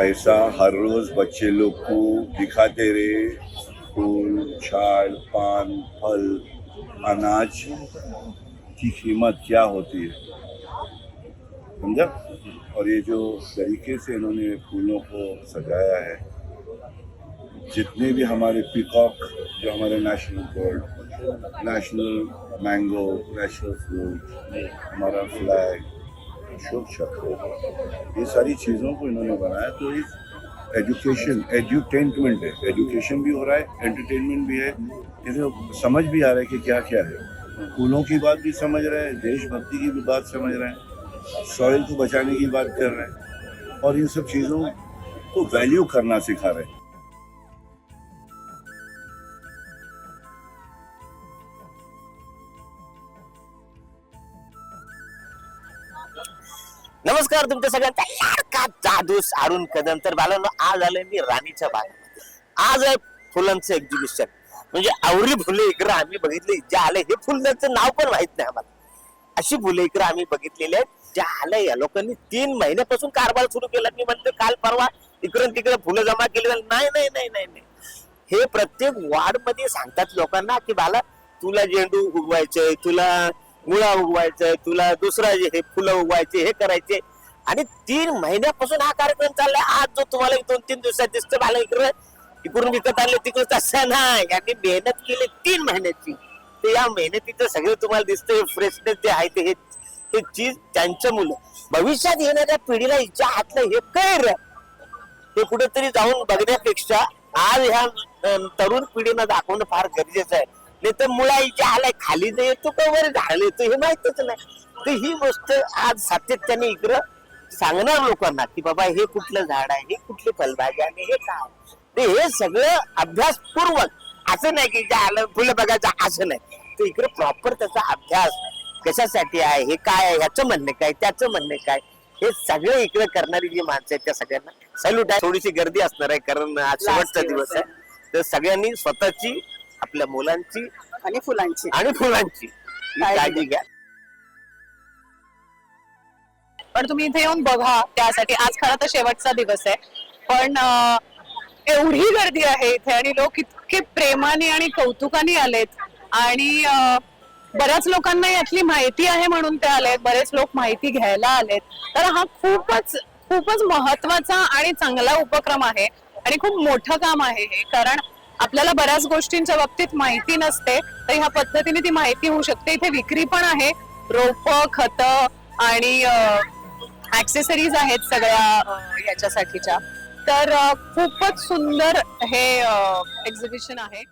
ऐसा हर रोज बच्चे लोग को दिखाते रहे, फूल, झाड़, पान, फल, अनाज की कीमत क्या होती है? समझा? और ये जो तरीके से इन्होंने फूलों को सजाया है, जितने भी हमारे पिकॉक जो हमारे national bird national mango national fruit हमारा फ्लैग शुभ चक्र ये सारी चीज़ों को इन्होंने बनाया तो एक एजुकेशन एजुटेनमेंट है। एजुकेशन भी हो रहा है एंटरटेनमेंट भी है। इसमें समझ भी आ रहा है कि क्या क्या है। फूलों की बात भी समझ रहे हैं, देशभक्ति की भी बात समझ रहे हैं सॉइल को बचाने की बात कर रहे हैं, और इन सब चीज़ों को वैल्यू करना सिखा रहे हैं। नमस्कार तुमच्या सगळ्यांचा. लाडका जादूस अरुण कदम? तर बालांनो आज आलोय मी राणीच्या बागेमध्ये आज आहे फुलांचं एक्झिबिशन म्हणजे आवरी फुले इकडं आम्ही बघितली. जे आले हे फुलांचं नाव पण माहीत नाही आम्हाला. अशी फुले इकडं आम्ही बघितलेली आहेत. ज्या आल्या या लोकांनी तीन महिन्यापासून कारभार सुरू केला. मी म्हणतो काल परवा इकडून तिकडे फुलं जमा केली. नाही नाही नाही नाही नाही. हे प्रत्येक वार्डमध्ये सांगतात लोकांना की बाला तुला झेंडू उगवायचंय तुला मुळा उगवायचं तुला दुसरा जे हे फुलं उगवायचे हे करायचे. आणि तीन महिन्यापासून हा कार्यक्रम चाललाय. आज जो तुम्हाला दोन तीन दिवसात दिसतो मला इकडे इकडून विकत आणले तिकडून तसं नाही. यांनी मेहनत केली तीन महिन्याची. ते या मेहनतीचं सगळं तुम्हाला दिसतं फ्रेशनेस जे आहे ते हे चीज त्यांचं मुलं. भविष्यात येणाऱ्या पिढीला हिच्या हातलं हे कैर. हे कुठेतरी जाऊन बघण्यापेक्षा आज ह्या तरुण पिढीनं दाखवणं फार गरजेचं आहे. नाही तर मुळाईच्या आलाय खाली जे येतो का वर झाड येतो हे माहितच नाही. तर ही गोष्ट आज सातत्याने इकडं सांगणार लोकांना की बाबा हे कुठलं झाड आहे हे कुठली फलभाजी आणि हे काय ते हे सगळं अभ्यासपूर्वक असं नाही की जे आलं फुलं बघायचं असं नाही. तर इकडे प्रॉपर त्याचा अभ्यास कशासाठी आहे हे काय आहे ह्याचं म्हणणं काय त्याचं म्हणणं काय हे सगळं इकडे करणारी जी माणसं आहेत त्या सगळ्यांना सॅल्यूट आहे. थोडीशी गर्दी असणार आहे कारण आज शेवटचा दिवस आहे. तर सगळ्यांनी स्वतःची आपल्या मुलांची आणि फुलांची. आणि फुलांची. ही काळजी काळजी घ्या. पण तुम्ही इथे येऊन बघा त्यासाठी आज खरा तर शेवटचा दिवस आहे. पण अं, एवढी गर्दी आहे इथे आणि लोक इतके प्रेमाने आणि कौतुकाने आलेत. आणि अं, बऱ्याच लोकांना यातली माहिती आहे म्हणून ते आलेत बरेच लोक माहिती घ्यायला आलेत. तर हा खूपच खूपच महत्त्वाचा आणि चांगला उपक्रम आहे आणि खूप मोठं काम आहे हे. कारण आपल्याला बऱ्याच गोष्टींच्या बाबतीत माहिती नसते तर ह्या पद्धतीने ती माहिती होऊ शकते. इथे विक्री पण आहे. रोप खत आणि ऍक्सेसरीज आहेत सगळ्या याच्यासाठीच्या तर खूपच सुंदर हे एक्झिबिशन आहे.